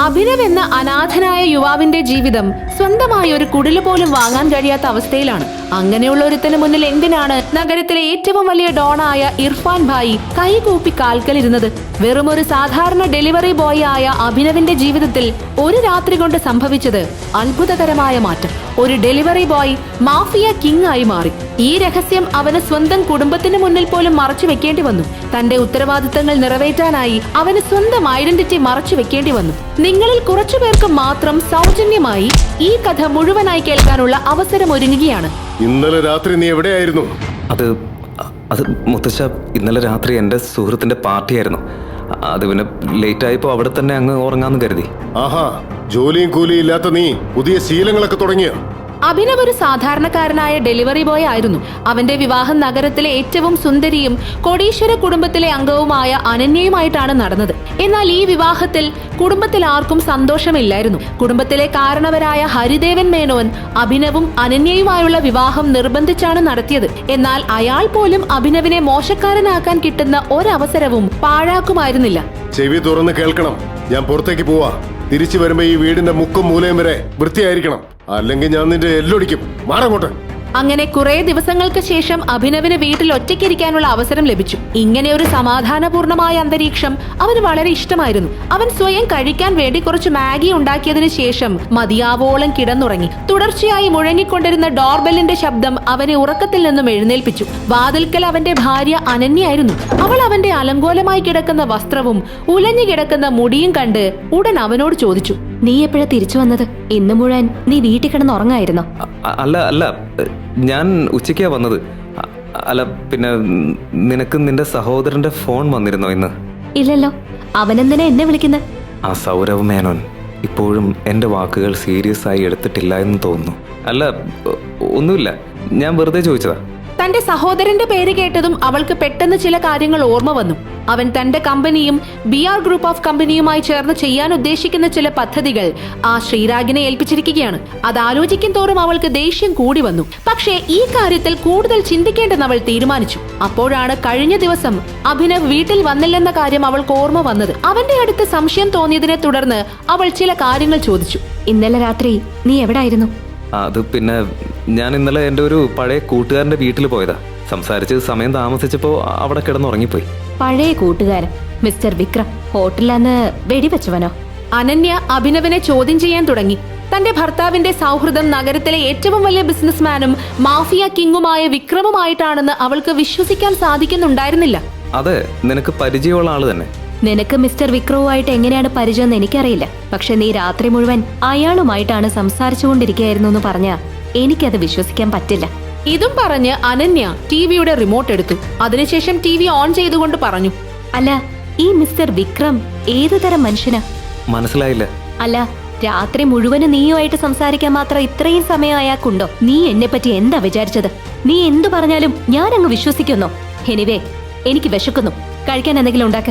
അഭിനവ് എന്ന അനാഥനായ യുവാവിന്റെ ജീവിതം സ്വന്തമായി ഒരു കുടിൽ പോലും വാങ്ങാൻ കഴിയാത്ത അവസ്ഥയിലാണ്. അങ്ങനെയുള്ള ഒരുത്തിന് മുന്നിൽ എന്തിനാണ് നഗരത്തിലെ ഏറ്റവും വലിയ ഡോണായ ഇർഫാൻ ഭായി കൈകൂപ്പി കാൽക്കലിരുന്നത്? വെറും ഒരു സാധാരണ ഡെലിവറി ബോയ് ആയ അഭിനവിന്റെ ജീവിതത്തിൽ ഒരു രാത്രി കൊണ്ട് സംഭവിച്ചത് അത്ഭുതകരമായ മാറ്റം. ഒരു ഡെലിവറി ബോയ് മാഫിയ കിങ് ആയി മാറി. ഈ രഹസ്യം അവന് സ്വന്തം കുടുംബത്തിന് മുന്നിൽ പോലും മറച്ചു വെക്കേണ്ടി വന്നു. തന്റെ ഉത്തരവാദിത്തങ്ങൾ നിറവേറ്റാനായി അവന് സ്വന്തം ഐഡന്റിറ്റി മറച്ചു വെക്കേണ്ടി വന്നു. നിങ്ങളിൽ കുറച്ചുപേർക്ക് മാത്രം സൗജന്യമായി ഈ കഥ മുഴുവനായി കേൾക്കാനുള്ള അവസരം ഒരുങ്ങുകയാണ്. ഇന്നലെ രാത്രി നീ എവിടെയായിരുന്നു? അത് അത് മുത്തശ്ശ ഇന്നലെ രാത്രി എന്റെ സുഹൃത്തിന്റെ പാർട്ടിയായിരുന്നു. അത് പിന്നെ ലേറ്റ് ആയപ്പോൾ അവിടെ തന്നെ അങ്ങ് ഉറങ്ങാന്ന് കരുതി. ആഹാ ജോലിയും കൂലിയും ഇല്ലാത്ത നീ പുതിയ ശീലങ്ങളൊക്കെ തുടങ്ങിയോ? അഭിനവ് ഒരു സാധാരണക്കാരനായ ഡെലിവറി ബോയ് ആയിരുന്നു. അവന്റെ വിവാഹം നഗരത്തിലെ ഏറ്റവും സുന്ദരിയും കോടീശ്വര കുടുംബത്തിലെ അംഗവുമായ അനന്യയുമായിട്ടാണ് നടന്നത്. എന്നാൽ ഈ വിവാഹത്തിൽ കുടുംബത്തിൽ ആർക്കും സന്തോഷമില്ലായിരുന്നു. കുടുംബത്തിലെ കാരണവരായ ഹരിദേവൻ മേനോൻ അഭിനവും അനന്യയുമായുള്ള വിവാഹം നിർബന്ധിച്ചാണ് നടത്തിയത്. എന്നാൽ അയാൾ പോലും അഭിനവിനെ മോശക്കാരനാക്കാൻ കിട്ടുന്ന ഒരവസരവും പാഴാക്കുമായിരുന്നില്ല. ചെവി തുറന്ന് കേൾക്കണം. ഞാൻ പുറത്തേക്ക് പോവാ. തിരിച്ചു വരുമ്പോ ഈ വീടിന്റെ മുക്കും മൂലയും വരെ വൃത്തിയായിരിക്കണം. അല്ലെങ്കിൽ ഞാൻ നിന്റെ എല്ലൊടിക്കും. അങ്ങനെ കുറെ ദിവസങ്ങൾക്ക് ശേഷം അഭിനവിന് വീട്ടിൽ ഒറ്റയ്ക്കിരിക്കാനുള്ള അവസരം ലഭിച്ചു. ഇങ്ങനെ ഒരു സമാധാനപൂർണമായ അന്തരീക്ഷം അവന് വളരെ ഇഷ്ടമായിരുന്നു. അവൻ സ്വയം കഴിക്കാൻ വേണ്ടി കുറച്ച് മാഗി ഉണ്ടാക്കിയതിനു ശേഷം മതിയാവോളം കിടന്നുറങ്ങി. തുടർച്ചയായി മുഴങ്ങിക്കൊണ്ടിരുന്ന ഡോർബെല്ലിന്റെ ശബ്ദം അവനെ ഉറക്കത്തിൽ നിന്നും എഴുന്നേൽപ്പിച്ചു. വാതിൽക്കൽ അവന്റെ ഭാര്യ അനന്യായിരുന്നു അവൾ അവന്റെ അലങ്കോലമായി കിടക്കുന്ന വസ്ത്രവും ഉലഞ്ഞു കിടക്കുന്ന മുടിയും കണ്ട് ഉടൻ അവനോട് ചോദിച്ചു നീ എപ്പോഴാ തിരിച്ചു വന്നത്? ഇന്ന് മുഴുവൻ നീ വീട്ടിൽ കിടന്ന് ഉറങ്ങായിരുന്നോ? അല്ല അല്ല. ഞാൻ ഉച്ചയ്ക്കാ വന്നത്. അല്ല പിന്നെ നിനക്ക് നിന്റെ സഹോദരന്റെ ഫോൺ വന്നിരുന്നോ ഇന്ന്? ഇല്ലല്ലോ. അവനെന്തിനാ എന്നെ വിളിക്കുന്നത്? ആ സൗരവ് മേനോൻ ഇപ്പോഴും എന്റെ വാക്കുകൾ സീരിയസ് ആയി എടുത്തിട്ടില്ല എന്ന് തോന്നുന്നു. അല്ല ഒന്നുമില്ല. ഞാൻ വെറുതെ ചോദിച്ചതാ. തന്റെ സഹോദരന്റെ പേര് കേട്ടതും അവൾക്ക് പെട്ടെന്ന് ചില കാര്യങ്ങൾ ഓർമ്മ വന്നു. അവൻ തന്റെ കമ്പനിയും ബി ആർ ഗ്രൂപ്പ് ഓഫ് കമ്പനിയുമായി ചേർന്ന് ചെയ്യാൻ ഉദ്ദേശിക്കുന്ന ചില പദ്ധതികൾ ആ ശ്രീരാഗിനെ ഏൽപ്പിച്ചിരിക്കുകയാണ്. അത് ആലോചിക്കും തോറും അവൾക്ക് ദേഷ്യം കൂടി വന്നു. പക്ഷേ ഈ കാര്യത്തിൽ കൂടുതൽ ചിന്തിക്കേണ്ടെന്ന് അവൾ തീരുമാനിച്ചു. അപ്പോഴാണ് കഴിഞ്ഞ ദിവസം അഭിനവ് വീട്ടിൽ വന്നില്ലെന്ന കാര്യം അവൾക്ക് ഓർമ്മ വന്നത്. അവന്റെ അടുത്ത് സംശയം തോന്നിയതിനെ തുടർന്ന് അവൾ ചില കാര്യങ്ങൾ ചോദിച്ചു. ഇന്നലെ രാത്രി നീ എവിടായിരുന്നു? അത് പിന്നെ ഞാൻ ഇന്നലെ എന്റെ ഒരു പഴയ കൂട്ടുകാരന്റെ വീട്ടിൽ പോയതാ. സംസാരിച്ച് സമയം താമസിച്ചപ്പോൾ അവിടെ കിടന്നുറങ്ങിപ്പോയി. പഴയ കൂട്ടുകാരൻ മിസ്റ്റർ വിക്രം ഹോട്ടലിലാന്ന് വെടിവെച്ചവനോ? അനന്യ അഭിനവനെ ചോദ്യം ചെയ്യാൻ തുടങ്ങി. തന്റെ ഭർത്താവിന്റെ സൗഹൃദം നഗരത്തിലെ ഏറ്റവും വലിയ ബിസിനസ്മാനും മാഫിയ കിങ്ങുമായ വിക്രമുമായിട്ടാണെന്ന് അവൾക്ക് വിശ്വസിക്കാൻ സാധിക്കുന്നുണ്ടായിരുന്നില്ല. അതെ നിനക്ക് പരിചയമുള്ള ആൾ തന്നെ. നിനക്ക് മിസ്റ്റർ വിക്രവുമായിട്ട് എങ്ങനെയാണ് പരിചയം എന്ന് എനിക്കറിയില്ല. പക്ഷെ നീ രാത്രി മുഴുവൻ അയാളുമായിട്ടാണ് സംസാരിച്ചുകൊണ്ടിരിക്കുകയായിരുന്നു എന്ന് പറഞ്ഞാ എനിക്കത് വിശ്വസിക്കാൻ പറ്റില്ല. ഇതും പറഞ്ഞ് അനന്യ ടിവിയുടെ റിമോട്ട് എടുത്തു. അതിനുശേഷം ടി വി ഓൺ ചെയ്തുകൊണ്ട് പറഞ്ഞു. അല്ല ഈ മിസ്റ്റർ വിക്രം ഏതു തരം മനുഷ്യനാ? മനസ്സിലായില്ല. അല്ല രാത്രി മുഴുവനും നീയുമായിട്ട് സംസാരിക്കാൻ മാത്രം ഇത്രയും സമയം അയാൾക്കുണ്ടോ? നീ എന്നെ പറ്റി എന്താ വിചാരിച്ചത്? നീ എന്തു പറഞ്ഞാലും ഞാൻ അങ്ങ് വിശ്വസിക്കുന്നോ. എനിവേ എനിക്ക് വിശക്കുന്നു. കഴിക്കാൻ എന്തെങ്കിലും ഉണ്ടാക്ക.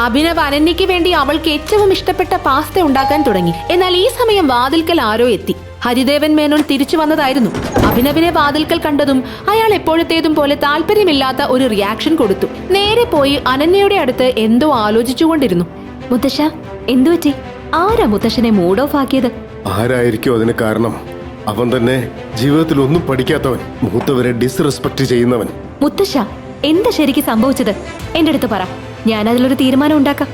അഭിനവ് അനന്യയ്ക്ക് വേണ്ടി അവൾക്ക് ഏറ്റവും ഇഷ്ടപ്പെട്ട പാസ്ത ഉണ്ടാക്കാൻ തുടങ്ങി. എന്നാൽ ഈ സമയം വാതിൽക്കൽ ആരോ എത്തി. ഹരിദേവൻ മേനോൻ തിരിച്ചു വന്നതായിരുന്നു. അഭിനവിനെ വാതിൽക്കൽ കണ്ടതും അയാൾ എപ്പോഴത്തേതും പോലെ താല്പര്യമില്ലാത്ത ഒരു റിയാക്ഷൻ കൊടുത്തു. നേരെ പോയി അനന്യയുടെ അടുത്ത് എന്തോ ആലോചിച്ചുകൊണ്ടിരുന്നു. മുത്തശ്ശ എന്തു പറ്റി? ആരാ മുത്തശ്ശനെ മൂഡ് ഓഫ് ആക്കിയത്? ആരായിരിക്കും അതിന് കാരണം? അവൻ തന്നെ ജീവിതത്തിൽ ഒന്നും പഠിക്കാത്തവൻ മൂത്തവരെ ഡിസ്റെസ്പെക്ട് ചെയ്യുന്നവൻ. മുത്തശ്ശ എന്താ ശരിക്ക് സംഭവിച്ചത്? എന്റെ അടുത്ത് പറ. ഞാൻ അതിലൊരു തീരുമാനം ഉണ്ടാക്കാം.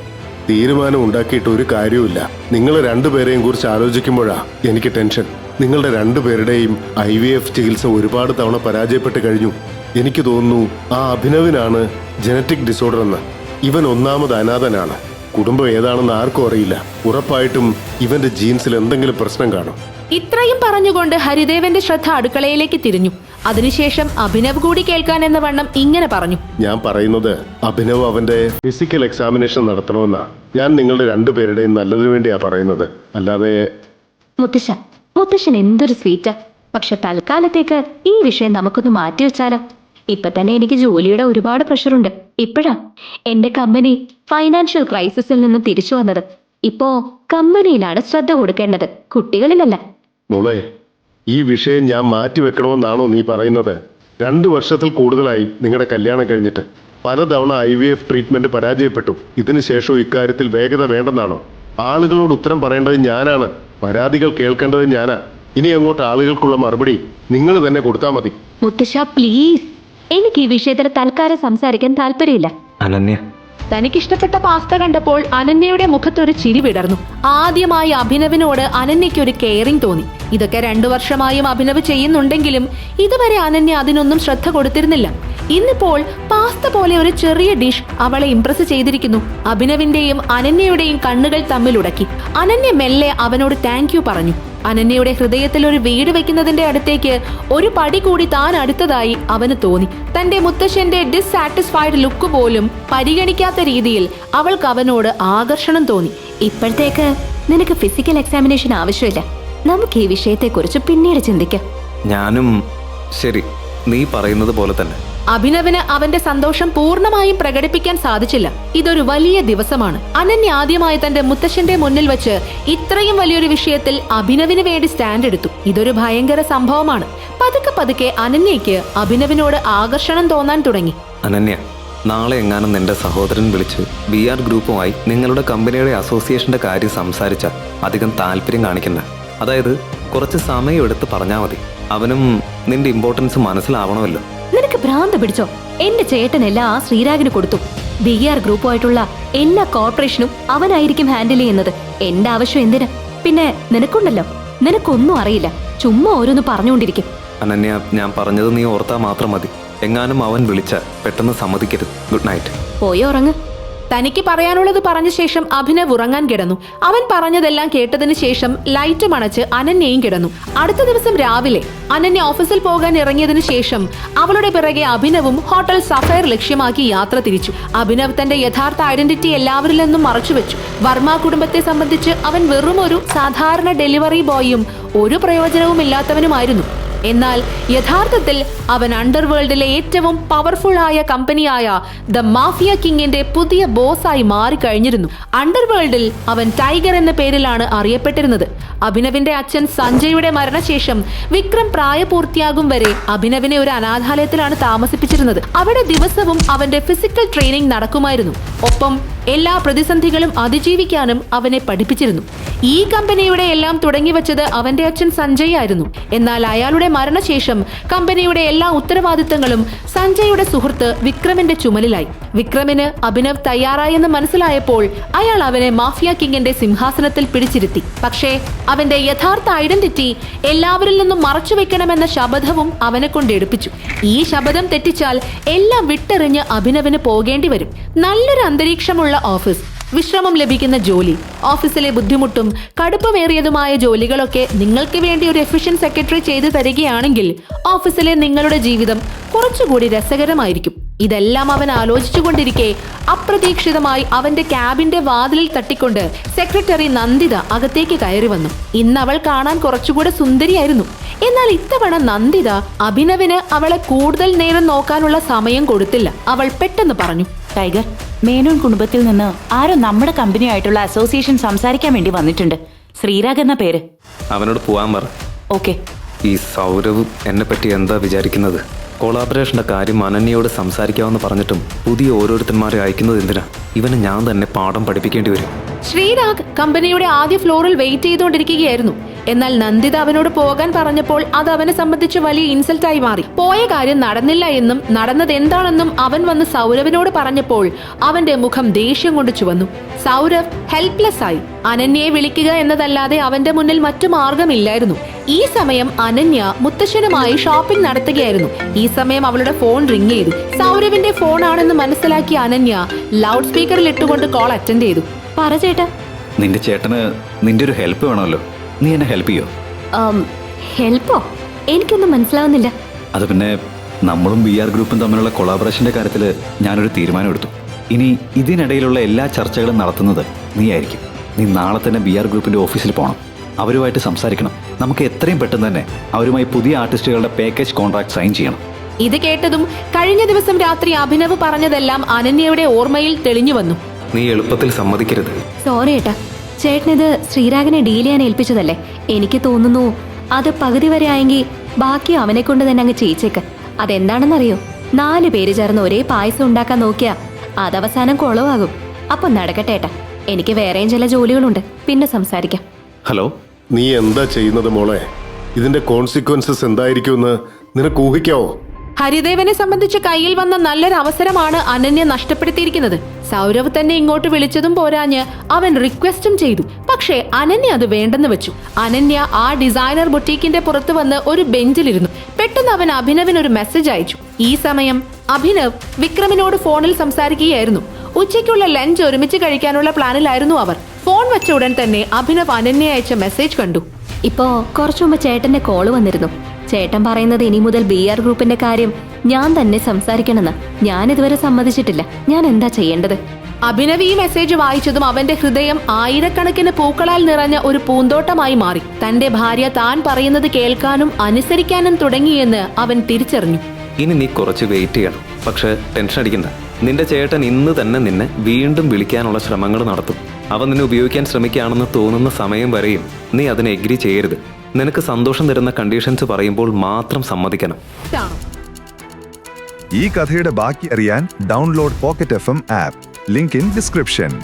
തീരുമാനം ഉണ്ടാക്കിയിട്ട് ഒരു കാര്യവുമില്ല. നിങ്ങൾ രണ്ടുപേരെയും കുറിച്ച് ആലോചിക്കുമ്പോഴാ എനിക്ക് ടെൻഷൻ. നിങ്ങളുടെ രണ്ടുപേരുടെയും ഐ വി എഫ് ചികിത്സ ഒരുപാട് തവണ പരാജയപ്പെട്ട് കഴിഞ്ഞു. എനിക്ക് തോന്നുന്നു ആ അഭിനവിനാണ് ജനറ്റിക് ഡിസോർഡർ എന്ന് ഇവൻ ഒന്നാമത് അനാഥനാണ്. കുടുംബം ഏതാണെന്ന് ആർക്കും അറിയില്ല. ഉറപ്പായിട്ടും ഇവന്റെ ജീൻസിൽ എന്തെങ്കിലും പ്രശ്നം കാണും. ഇത്രയും പറഞ്ഞുകൊണ്ട് ഹരിദേവന്റെ ശ്രദ്ധ അടുക്കളയിലേക്ക് തിരിഞ്ഞു. അതിനുശേഷം അഭിനവ് കൂടി കേൾക്കാൻ എന്ന വണ്ണം ഇങ്ങനെ പറഞ്ഞു. ഞാൻ പറയുന്നത് അഭിനവ് അവന്റെ ഫിസിക്കൽ എക്സാമിനേഷൻ നടത്തണമെന്നാ. ഞാൻ നിങ്ങളുടെ രണ്ടുപേരുടെയും നല്ലതിനു വേണ്ടിയാ പറയുന്നത്. അല്ലാതെ മുത്തശ്ശ മുത്തശ്ശൻ എന്തൊരു സ്വീറ്റാ പക്ഷെ തൽക്കാലത്തേക്ക് ഈ വിഷയം നമുക്കൊന്ന് മാറ്റി വെച്ചാലോ? ഇപ്പൊ തന്നെ എനിക്ക് ജോലിയുടെ ഒരുപാട് പ്രഷറുണ്ട് ഇപ്പോഴാ എന്റെ കമ്പനി ഫൈനാൻഷ്യൽ ക്രൈസിസിൽ നിന്ന് തിരിച്ചു വന്നത്. ഇപ്പോ കമ്പനിയിലാണ് ശ്രദ്ധ കൊടുക്കേണ്ടത്. കുട്ടികളിലല്ല. മോളെ ഈ വിഷയം ഞാൻ മാറ്റിവെക്കണമെന്നാണോ നീ പറയുന്നത്? രണ്ട് വർഷത്തിൽ കൂടുതലായി നിങ്ങളുടെ കല്യാണം കഴിഞ്ഞിട്ട്. പലതവണ ഐ വി എഫ് ട്രീറ്റ്മെന്റ് പരാജയപ്പെട്ടു. ഇതിനുശേഷം ഇക്കാര്യത്തിൽ വേഗത വേണ്ടെന്നാണോ? ആളുകളോട് ഉത്തരം പറയേണ്ടത് ഞാനാണ്. പരാതികൾ കേൾക്കേണ്ടത് ഞാനാ. ഇനി അങ്ങോട്ട് ആളുകൾക്കുള്ള മറുപടി നിങ്ങൾ തന്നെ കൊടുത്താൽ മതി. മുത്തശ്ശ പ്ലീസ് എനിക്ക് ഈ വിഷയത്തിൽ തൽക്കാലം സംസാരിക്കാൻ താല്പര്യമില്ല. അനന്യ തനിക്കിഷ്ടപ്പെട്ട പാസ്ത കണ്ടപ്പോൾ അനന്യയുടെ മുഖത്തൊരു ചിരി വിടർന്നു. ആദ്യമായി അഭിനവിനോട് അനന്യയ്ക്ക് ഒരു കെയറിംഗ് തോന്നി. ഇതൊക്കെ രണ്ടു വർഷമായും അഭിനവ് ചെയ്യുന്നുണ്ടെങ്കിലും ഇതുവരെ അനന്യ അതിനൊന്നും ശ്രദ്ധ കൊടുത്തിരുന്നില്ല. ഇന്നിപ്പോൾ പാസ്ത പോലെ ഒരു ചെറിയ ഡിഷ് അവളെ ഇംപ്രസ് ചെയ്തിരിക്കുന്നു. അഭിനവിന്റെയും അനന്യയുടെയും കണ്ണുകൾ തമ്മിൽ ഉടക്കി. അനന്യ മെല്ലെ അവനോട് താങ്ക് പറഞ്ഞു. അനന്യയുടെ ഹൃദയത്തിൽ ഒരു വീട് വെക്കുന്നതിന്റെ അടുത്തേക്ക് ഒരു പടി കൂടി താൻ അടുത്തതായി അവന് തോന്നി. തന്റെ മുത്തശ്ശന്റെ ഡിസ്സാറ്റിസ്ഫൈഡ് ലുക്ക് പോലും പരിഗണിക്കാത്ത രീതിയിൽ അവൾക്ക് അവനോട് ആകർഷണം തോന്നി. ഇപ്പോഴത്തേക്ക് നിനക്ക് ഫിസിക്കൽ എക്സാമിനേഷൻ ആവശ്യമില്ല. നമുക്ക് ഈ വിഷയത്തെക്കുറിച്ച് പിന്നീട് ചിന്തിക്കാം. ഞാനും ശരി നീ പറയുന്നത് പോലെ തന്നെ. അഭിനവിന് അവന്റെ സന്തോഷം പൂർണമായും പ്രകടിപ്പിക്കാൻ സാധിച്ചില്ല. ഇതൊരു വലിയ ദിവസമാണ്. അനന്യ ആദ്യമായി തന്റെ മുത്തശ്ശന്റെ മുന്നിൽ വെച്ച് ഇത്രയും വലിയൊരു വിഷയത്തിൽ അഭിനവിന് വേണ്ടി സ്റ്റാൻഡ് എടുത്തു. ഇതൊരു ഭയങ്കര സംഭവമാണ്. പതുക്കെ പതുക്കെ അനന്യയ്ക്ക് അഭിനവിനോട് ആകർഷണം തോന്നാൻ തുടങ്ങി. അനന്യ നാളെ എങ്ങാനും നിന്റെ സഹോദരൻ വിളിച്ച് ബി ആർ ഗ്രൂപ്പുമായി നിങ്ങളുടെ കമ്പനിയുടെ അസോസിയേഷന്റെ കാര്യം സംസാരിച്ചാൽ അധികം താല്പര്യം കാണിക്കണ്ട. അതായത് കുറച്ച് സമയം എടുത്ത് പറഞ്ഞാൽ മതി. അവനും നിന്റെ ഇമ്പോർട്ടൻസ് മനസ്സിലാവണമല്ലോ. നിനക്ക് ഭ്രാന്ത് പിടിച്ചോ? എന്റെ ചേട്ടനെല്ലാം ആ ശ്രീരാഗിന് കൊടുത്തു. ബി ആർ ഗ്രൂപ്പുമായിട്ടുള്ള എല്ലാ കോർപ്പറേഷനും അവനായിരിക്കും ഹാൻഡിൽ ചെയ്യുന്നത്. എന്റെ ആവശ്യം എന്തിന്? പിന്നെ നിനക്കുണ്ടല്ലോ. നിനക്കൊന്നും അറിയില്ല. ചുമ്മാ ഓരോന്ന് പറഞ്ഞുകൊണ്ടിരിക്കും. അനന്യ ഞാൻ പറഞ്ഞത് നീ ഓർത്താ മാത്രം മതി. എങ്ങാനും അവൻ വിളിച്ച പെട്ടെന്ന് സമ്മതിക്കരുത്. Good night. പോയി ഉറങ്ങ്. തനിക്ക് പറയാനുള്ളത് പറഞ്ഞ ശേഷം അഭിനവ് ഉറങ്ങാൻ കിടന്നു. അവൻ പറഞ്ഞതെല്ലാം കേട്ടതിന് ശേഷം ലൈറ്റ് മണച്ച് അനന്യയും കിടന്നു. അടുത്ത ദിവസം രാവിലെ അനന്യ ഓഫീസിൽ പോകാൻ ഇറങ്ങിയതിനു ശേഷം അവളുടെ പിറകെ അഭിനവും ഹോട്ടൽ സഫയർ ലക്ഷ്യമാക്കി യാത്ര തിരിച്ചു. അഭിനവ് തന്റെ യഥാർത്ഥ ഐഡന്റിറ്റി എല്ലാവരിൽ നിന്നും മറച്ചുവെച്ചു. വർമ്മ കുടുംബത്തെ സംബന്ധിച്ച് അവൻ വെറും ഒരു സാധാരണ ഡെലിവറി ബോയും ഒരു പ്രയോജനവുമില്ലാത്തവനുമായിരുന്നു. എന്നാൽ യഥാർത്ഥത്തിൽ അവൻ അണ്ടർവേൾഡിലെ ഏറ്റവും പവർഫുൾ ആയ കമ്പനിയായ ദ മാഫിയ കിങ്ങിന്റെ പുതിയ ബോസായി മാറിക്കഴിഞ്ഞിരുന്നു. അണ്ടർവേൾഡിൽ അവൻ ടൈഗർ എന്ന പേരിലാണ് അറിയപ്പെട്ടിരുന്നത്. അഭിനവിന്റെ അച്ഛൻ സഞ്ജയുടെ മരണശേഷം വിക്രം പ്രായപൂർത്തിയാകും വരെ അഭിനവിനെ ഒരു അനാഥാലയത്തിലാണ് താമസിപ്പിച്ചിരുന്നത്. അവിടെ ദിവസവും അവന്റെ ഫിസിക്കൽ ട്രെയിനിങ് നടക്കുമായിരുന്നു. ഒപ്പം എല്ലാ പ്രതിസന്ധികളും അതിജീവിക്കാനും അവനെ പഠിപ്പിച്ചിരുന്നു. ഈ കമ്പനിയുടെ എല്ലാം തുടങ്ങിവച്ചത് അവന്റെ അച്ഛൻ സഞ്ജയ് ആയിരുന്നു. എന്നാൽ അയാളുടെ മരണശേഷം കമ്പനിയുടെ എല്ലാ ഉത്തരവാദിത്തങ്ങളും സഞ്ജയുടെ സുഹൃത്ത് വിക്രമിന്റെ ചുമലിലായി. വിക്രമിന് അഭിനവ് തയ്യാറായെന്ന് മനസ്സിലായപ്പോൾ അയാൾ അവനെ മാഫിയ കിങ്ങിന്റെ സിംഹാസനത്തിൽ പിടിച്ചിരുത്തി. പക്ഷേ അവന്റെ യഥാർത്ഥ ഐഡന്റിറ്റി എല്ലാവരിൽ നിന്നും മറച്ചു വെക്കണമെന്ന ശപഥവും അവനെ കൊണ്ട് എടുപ്പിച്ചു. ഈ ശപഥം തെറ്റിച്ചാൽ എല്ലാം വിട്ടെറിഞ്ഞ് അഭിനവിന് പോകേണ്ടി വരും. നല്ലൊരു അന്തരീക്ഷമുള്ള ഓഫീസ്. വിശ്രമം ലഭിക്കുന്ന ജോലി. ഓഫീസിലെ ബുദ്ധിമുട്ടും കടുപ്പമേറിയതുമായ ജോലികളൊക്കെ നിങ്ങൾക്ക് വേണ്ടി ഒരു എഫിഷ്യൻ സെക്രട്ടറി ചെയ്തു തരികയാണെങ്കിൽ ഓഫീസിലെ നിങ്ങളുടെ ജീവിതം കുറച്ചുകൂടി രസകരമായിരിക്കും. ഇതെല്ലാം അവൻ ആലോചിച്ചുകൊണ്ടിരിക്കെ അപ്രതീക്ഷിതമായി അവന്റെ ക്യാബിന്റെ വാതിലിൽ തട്ടിക്കൊണ്ട് സെക്രട്ടറി നന്ദിത അകത്തേക്ക് കയറി വന്നു. ഇന്ന് അവൾ കാണാൻ കുറച്ചുകൂടെ സുന്ദരിയായിരുന്നു. എന്നാൽ ഇത്തവണ നന്ദിത അഭിനവിന് അവളെ കൂടുതൽ നേരം നോക്കാനുള്ള സമയം കൊടുത്തില്ല. അവൾ പെട്ടെന്ന് പറഞ്ഞു ടൈഗർ മേനോൻ കുടുംബത്തിൽ നിന്ന് ആരോ നമ്മുടെ കമ്പനി ആയിട്ടുള്ള അസോസിയേഷൻ സംസാരിക്കാൻ വേണ്ടി വന്നിട്ടുണ്ട്. ശ്രീരാഗ് എന്ന പേര്. അവനോട് പോവാൻ പറ. ഓക്കെ. ഈ സൗരവ് എന്നെ പറ്റി എന്താ വിചാരിക്കുന്നത്? കൊളാബറേഷന്റെ കാര്യം അനന്യയോട് സംസാരിക്കാമെന്ന് പറഞ്ഞിട്ടും പുതിയ ഓരോരുത്തന്മാരെ അയക്കുന്നത് എന്തിനാ? ഇവന് ഞാൻ തന്നെ പാഠം പഠിപ്പിക്കേണ്ടി വരും. ശ്രീരാഗ് കമ്പനിയുടെ ആദ്യ ഫ്ലോറിൽ വെയിറ്റ് ചെയ്തുകൊണ്ടിരിക്കുകയായിരുന്നു. എന്നാൽ നന്ദിത അവനോട് പോകാൻ പറഞ്ഞപ്പോൾ അത് അവനെ സംബന്ധിച്ച് വലിയ ഇൻസൾട്ടായി മാറി. പോയ കാര്യം നടന്നില്ല എന്നും നടന്നത് എന്താണെന്നും അവൻ വന്ന് സൗരവിനോട് പറഞ്ഞപ്പോൾ അവന്റെ മുഖം ദേഷ്യം കൊണ്ട് ചുവന്നു. സൗരവ് ഹെൽപ്ലെസ് ആയി. അനന്യയെ വിളിക്കുക എന്നതല്ലാതെ അവന്റെ മുന്നിൽ മറ്റു മാർഗമില്ലായിരുന്നു. ഈ സമയം അനന്യ മുത്തശ്ശനുമായി ഷോപ്പിംഗ് നടത്തുകയായിരുന്നു. ഈ സമയം അവളുടെ ഫോൺ റിംഗ് ചെയ്തു. സൗരവിന്റെ ഫോണാണെന്ന് മനസ്സിലാക്കിയ അനന്യ ലൗഡ് സ്പീക്കറിൽ ഇട്ടുകൊണ്ട് കോൾ അറ്റൻഡ് ചെയ്തു. പറ ചേട്ടാ. നിന്റെ ചേട്ടന് നിന്റെ ഒരു ഹെൽപ്പ് വേണമല്ലോ. നീ എന്നെ ഹെൽപ്പ് ചെയ്യോ? ഹെൽപ്പോ എനിക്കൊന്നും മനസ്സിലാവുന്നില്ല. അത് പിന്നെ നമ്മളും ബി ആർ ഗ്രൂപ്പും തമ്മിലുള്ള കൊളാബറേഷന്റെ കാര്യത്തിൽ ഞാനൊരു തീരുമാനമെടുത്തു ഇനി ഇതിനിടയിലുള്ള എല്ലാ ചർച്ചകളും നടത്തുന്നത് നീ ആയിരിക്കും. നീ നാളെ തന്നെ ബി ആർ ഗ്രൂപ്പിന്റെ ഓഫീസിൽ പോകണം അവരുമായിട്ട് സംസാരിക്കണം. നമുക്ക് എത്രയും പെട്ടെന്ന് തന്നെ അവരുമായി പുതിയ ആർട്ടിസ്റ്റുകളുടെ പാക്കേജ് കോൺട്രാക്ട് സൈൻ ചെയ്യണം. ഇത് കേട്ടതും കഴിഞ്ഞ ദിവസം രാത്രി അഭിനവ് പറഞ്ഞതെല്ലാം അനന്യയുടെ ഓർമ്മയിൽ തെളിഞ്ഞു വന്നു. നീ എളുപ്പത്തിൽ സമ്മതിക്കരുത്. സോറി ഏട്ടാ. ചേട്ടനിത് ശ്രീരാഗിനെ ഡീൽ ചെയ്യാൻ ഏൽപ്പിച്ചതല്ലേ? എനിക്ക് തോന്നുന്നു അത് പകുതി വരെ ആയെങ്കിൽ ബാക്കി അവനെ കൊണ്ട് തന്നെ അങ്ങ് ചെയ്യിച്ചേക്ക്. അതെന്താണെന്നറിയോ? നാല് പേര് ചേർന്ന് ഒരേ പായസം ഉണ്ടാക്കാൻ നോക്കിയാ അതവസാനം കുളവാകും. അപ്പൊ നടക്കട്ടെ ഏട്ടാ. എനിക്ക് വേറെയും ചില ജോലികളുണ്ട്. പിന്നെ സംസാരിക്കാം. ഹലോ? നീ എന്താ ചെയ്യുന്നത് മോളെ? ഇതിന്റെ കോൺസിക്വൻസസ് എന്തായിരിക്കുമെന്ന് നിനക്ക് ഊഹിക്കാവോ? ഹരിദേവനെ സംബന്ധിച്ച് കയ്യിൽ വന്ന നല്ലൊരു അവസരമാണ് അനന്യ നഷ്ടപ്പെടുത്തിയിരിക്കുന്നത്. സൗരവ് തന്നെ ഇങ്ങോട്ട് വിളിച്ചതും പോരാഞ്ഞ് അവൻ റിക്വസ്റ്റും ചെയ്തു. പക്ഷേ അനന്യ അത് വേണ്ടെന്ന് വെച്ചു. അനന്യ ആ ഡിസൈനർ ബുട്ടീക്കിന്റെ പുറത്ത് വന്ന് ഒരു ബെഞ്ചിലിരുന്നു. പെട്ടെന്ന് അവൻ അഭിനവിന് ഒരു മെസ്സേജ് അയച്ചു. ഈ സമയം അഭിനവ് വിക്രമിനോട് ഫോണിൽ സംസാരിക്കുകയായിരുന്നു. ഉച്ചയ്ക്കുള്ള ലഞ്ച് ഒരുമിച്ച് കഴിക്കാനുള്ള പ്ലാനിലായിരുന്നു അവർ. ഫോൺ വെച്ച ഉടൻ തന്നെ അഭിനവ് അനന്യ അയച്ച മെസ്സേജ് കണ്ടു. ഇപ്പോ കുറച്ചു മുമ്പ് ചേട്ടന്റെ കോൾ വന്നിരുന്നു. ചേട്ടൻ പറയുന്നത് ഇനി മുതൽ ബി ആർ ഗ്രൂപ്പിന്റെ കാര്യം ഞാൻ തന്നെ സംസാരിക്കണമെന്ന് ഞാൻ ഇതുവരെ സമ്മതിച്ചിട്ടില്ല. ഞാൻ എന്താ ചെയ്യേണ്ടത്? അഭിനവ് ഈ മെസ്സേജ് വായിച്ചതും അവന്റെ ഹൃദയം ആയിരക്കണക്കിന് പൂക്കളാൽ നിറഞ്ഞ ഒരു പൂന്തോട്ടമായി മാറി. തന്റെ ഭാര്യ താൻ പറയുന്നത് കേൾക്കാനും അനുസരിക്കാനും തുടങ്ങിയെന്ന് അവൻ തിരിച്ചറിഞ്ഞു. ഇനി നീ കുറച്ച് വെയിറ്റ് ചെയ്യണം. പക്ഷേ ടെൻഷൻ അടിക്കണ്ട. നിന്റെ ചേട്ടൻ ഇന്ന് തന്നെ നിന്നെ വീണ്ടും വിളിക്കാനുള്ള ശ്രമങ്ങൾ നടത്തും. അവൻ നിന്നെ ഉപയോഗിക്കാൻ ശ്രമിക്കുകയാണെന്ന് തോന്നുന്ന സമയം വരെയും നീ അതിനെ എഗ്രി ചെയ്യരുത്. നിനക്ക് സന്തോഷം തരുന്ന കണ്ടീഷൻസ് പറയുമ്പോൾ മാത്രം സമ്മതിക്കണം. ഈ കഥയുടെ ബാക്കി അറിയാൻ download pocket F M app link in description